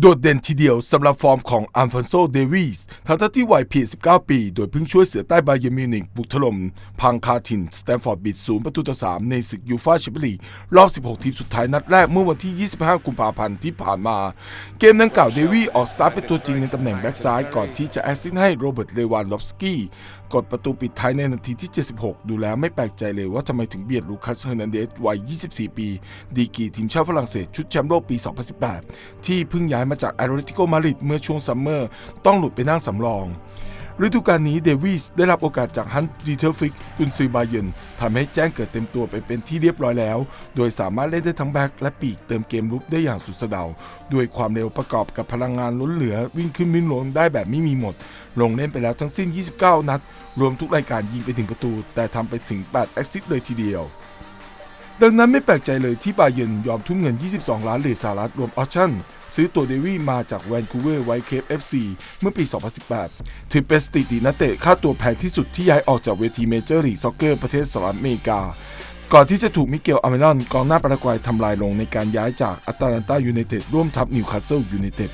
โดดเด่นทีเดียวสำหรับฟอร์มของอัลฟอนโซเดวิสทั้งที่วัยเพียง 19 ปี โดยเพิ่งช่วยเสือใต้บาเยมิวนิกบุกถล่มพังคาทิน สแตนฟอร์ดบิดศูนย์ประตูต่อ3ในศึกยูฟาแชมเปี้ยนลีกรอบ 16 ทีมสุดท้ายนัดแรกเมื่อวันที่ 25 กุมภาพันธ์ที่ผ่านมา เกมดังกล่าวเดวีออกสตาร์ทเป็นตัวจริงในตำแหน่งแบ็กซ้ายก่อนที่จะแอสซิสต์ให้โรเบิร์ตเลวานลอฟสกี้กดประตูปิดท้ายในนาทีที่ 76 ดูแล้วไม่แปลกใจเลยว่าทำไมถึงเบียดลูคัสเฮอร์นันเดสวัย 24 ปี ดีกีทีมชาติฝรั่งเศสชุดแชมป์โลกปี 2018 ที่เพิ่งย้ายมาจากแอตเลติโกมาดริดเมื่อช่วงซัมเมอร์ ต้องหลุดไปนั่งสำรอง ฤดูกาลนี้เดวิสได้รับโอกาสจากฮันดีเทอร์ฟิกกุนซือบาเยนทำให้แจ้งเกิดเต็มตัวไปเป็นที่เรียบร้อยแล้ว โดยสามารถเล่นได้ทั้งแบ็กและปีกเติมเกมรุกได้อย่างสุดสะเดา ด้วยความเร็วประกอบกับพลังงานล้นเหลือวิ่งขึ้นวิ่งลงได้แบบไม่มีหมด ลงเล่นไปแล้วทั้งสิ้น 29 นัด รวมทุกรายการยิงไปถึงประตู แต่ทำไปถึง 8 แอสซิสต์เลยทีเดียว ดังนั้นไม่แปลกใจเลยที่บาเยนยอมทุ่มเงิน 22 ล้านเหรียญสหรัฐรวมออปชั่น ซื้อตัวเดวี่มาจากแวนคูเวอร์ไวท์เคป FC เมื่อปี 2018 ถือเป็นสถิตินักเตะค่าตัวแพงที่สุดที่ย้ายออกจากเวทีเมเจอร์ลีกซ็อกเกอร์ประเทศสหรัฐอเมริกา ก่อนที่จะถูกมิเกลอเมรอนกองหน้าปารากวัยทำลายลงในการย้ายจากแอตแลนตายูไนเต็ดร่วมทัพนิวคาสเซิลยูไนเต็ด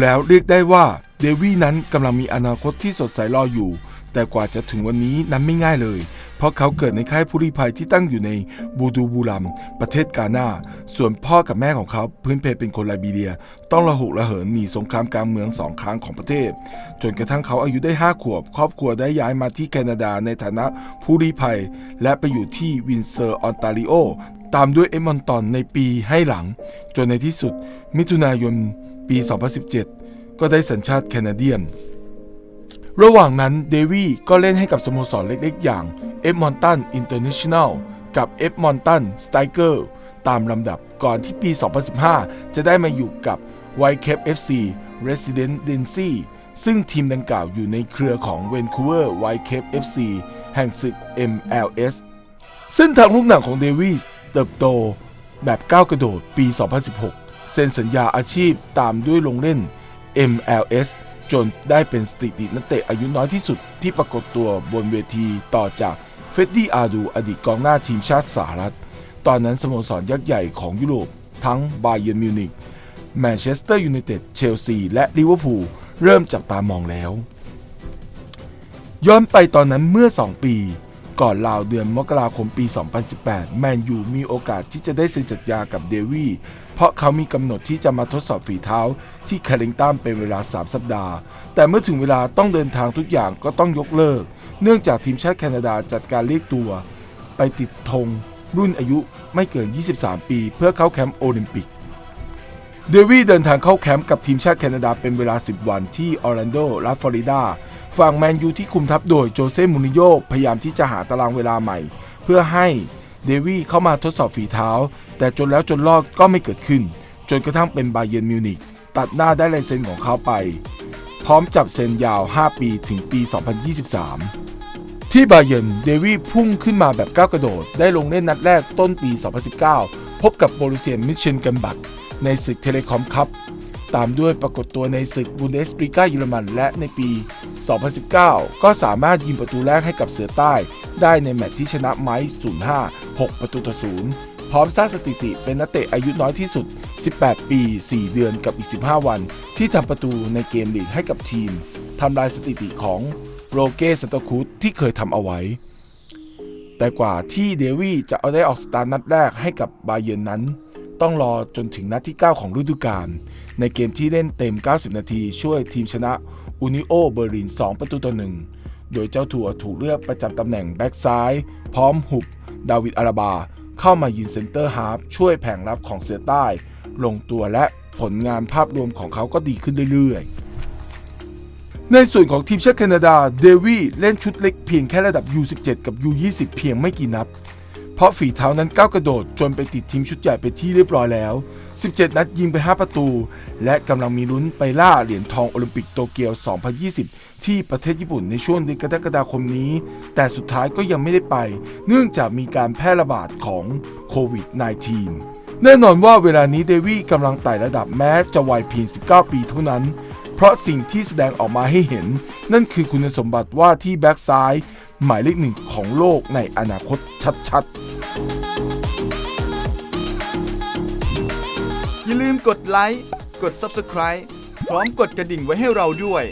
แล้วเรียกได้ว่าเดวี่นั้นกำลังมีอนาคตที่สดใสรออยู่ แต่กว่าจะถึงวันนี้นั้นไม่ง่ายเลย เพราะเขาเกิดในค่ายผู้ลี้ภัยที่ตั้งอยู่ในบูดูบูรัม ประเทศกาหนาส่วนพ่อกับแม่ของเขาพื้นเพเป็นคนไลบีเรีย ต้องระหุระเหินหนีสงครามกลางเมืองสองครั้งของประเทศ จนกระทั่งเขาอายุได้ 5 ขวบ ครอบครัวได้ย้ายมาที่แคนาดาในฐานะผู้ลี้ภัย และไปอยู่ที่วินเซอร์ออนตาริโอตามด้วยเอมอนตันในปีให้หลัง จนในที่สุด มิถุนายนปี 2017 ก็ได้สัญชาติแคนาเดียน ระหว่างนั้นเดวี่ก็เล่นให้กับสโมสรเล็กๆ อย่าง เอฟมอนตันอินเตอร์เนชั่นแนลกับเอฟมอนตันสไตเกอร์ตามลำดับก่อนที่ปี 2015 จะได้มาอยู่กับไวท์เคป FC Resident d e n c y ซึ่งทีมดังกล่าวอยู่ในเครือของ Vancouver Whitecape FC แห่งศึก MLS เส้นทางลูกหนังของเดวิสเติบโตแบบก้าวกระโดดปี 2016 เซ็นสัญญาอาชีพตามด้วยลงเล่น MLS จนได้เป็นสถิตินักเตะอายุน้อยที่สุดที่ปรากฏตัวบนเวทีต่อจาก เฟดดี้อาดูอดีตกองหน้าทีมชาติสหรัฐ ตอนนั้นสโมสรยักษ์ใหญ่ของยุโรป ทั้งบาเยิร์นมิวนิกแมนเชสเตอร์ยูไนเต็ดเชลซี และลิเวอร์พูลเริ่มจับตามองแล้ว ย้อนไปตอนนั้นเมื่อ 2 ปี ก่อนราวเดือนมกราคมปี 2018 แมนยูมีโอกาสที่จะได้เซ็นสัญญากับเดวี่เพราะเขามีกำหนดที่จะมาทดสอบฝีเท้าที่แคลิงตันเป็นเวลา 3 สัปดาห์ แต่เมื่อถึงเวลาต้องเดินทางทุกอย่างก็ต้องยกเลิก เนื่องจากทีมชาติแคนาดาจัดการเรียกตัว ไปติดธงรุ่นอายุไม่เกิน 23 ปี เพื่อเข้าแคมป์โอลิมปิก เดวี่เดินทางเข้าแคมป์กับทีมชาติแคนาดาเป็นเวลา 10 วันที่ออร์แลนโดรัฐฟลอริดา ฝั่งแมนยูที่คุมทัพโดยโจเซ่มูริโญ่พยายามที่จะหาตารางเวลาใหม่ เพื่อให้เดวี่เข้ามาทดสอบฝีเท้า แต่จนแล้วจนรอดก็ไม่เกิดขึ้น จนกระทั่งเป็นบาเยนมิวนิกตัดหน้าได้ลายเซ็นของเขาไป พร้อมจับเซ็นยาว 5 ปีถึงปี 2023 ที่บาเยนเดวี่พุ่งขึ้นมาแบบก้าวกระโดด ได้ลงเล่นนัดแรกต้นปี 2019 พบกับโบรุเซียนมิเชนกันบัตในศึกเทเลคอมคัพตามด้วยปรากฏตัวในศึกบุนเดสลีกาเยอรมันและในปี 2019 ก็สามารถยิงประตูแรกให้กับเสือใต้ ได้ในแมตช์ที่ชนะไมซ์05 6 ประตูต่อ0พร้อมสร้างสถิติเป็นนักเตะอายุน้อยที่สุด 18 ปี 4 เดือนกับอีก 15 วัน ที่ทำประตูในเกมลีกให้กับทีมทำลายสถิติของโรเก้สตอคูดที่เคยทำเอาไว้ แต่กว่าที่เดวี่จะเอาได้ออกสตาร์นัดแรกให้กับบาเยร์นนั้น ต้องรอจนถึงนัดที่ 9 ของฤดูกาล ในเกมที่เล่นเต็ม 90 นาที ช่วยทีมชนะอูนิโอเบอร์ลิน 2 ประตูต่อหนึ่งโดยเจ้าถั่วถูกเลือกประจำตำแหน่งแบ็กซ้าย พร้อมหุบ ดาวิดอาราบา เข้ามายืนเซนเตอร์ฮาร์ฟช่วยแผงรับของเสือใต้ ลงตัวและผลงานภาพรวมของเขาก็ดีขึ้นเรื่อยๆ ในส่วนของทีมชาติแคนาดา เดวี่เล่นชุดเล็กเพียงแค่ระดับ U17 กับ U20 เพียงไม่กี่นัด เพราะฝีเท้านั้นก้าวกระโดดจนไปติดทีมชุดใหญ่ไปที่เรียบร้อยแล้ว 17 นัดยิงไป 5 ประตู และกำลังมีลุ้นไปล่าเหรียญทองโอลิมปิกโตเกียว 2020 ที่ประเทศญี่ปุ่นในช่วงเดือนกรกฎาคมนี้ แต่สุดท้ายก็ยังไม่ได้ไป เนื่องจากมีการแพร่ระบาดของโควิด -19 แน่นอนว่าเวลานี้เดวี่กำลังไต่ระดับแม้จะวัยเพียง 19 ปีเท่านั้นเพราะสิ่งที่แสดงออกมาให้เห็น นั่นคือคุณสมบัติว่าที่แบ็กซ้าย หมายเลขหนึ่งของโลกในอนาคตชัดๆ อย่าลืมกดไลค์ กด Subscribe พร้อมกดกระดิ่งไว้ให้เราด้วย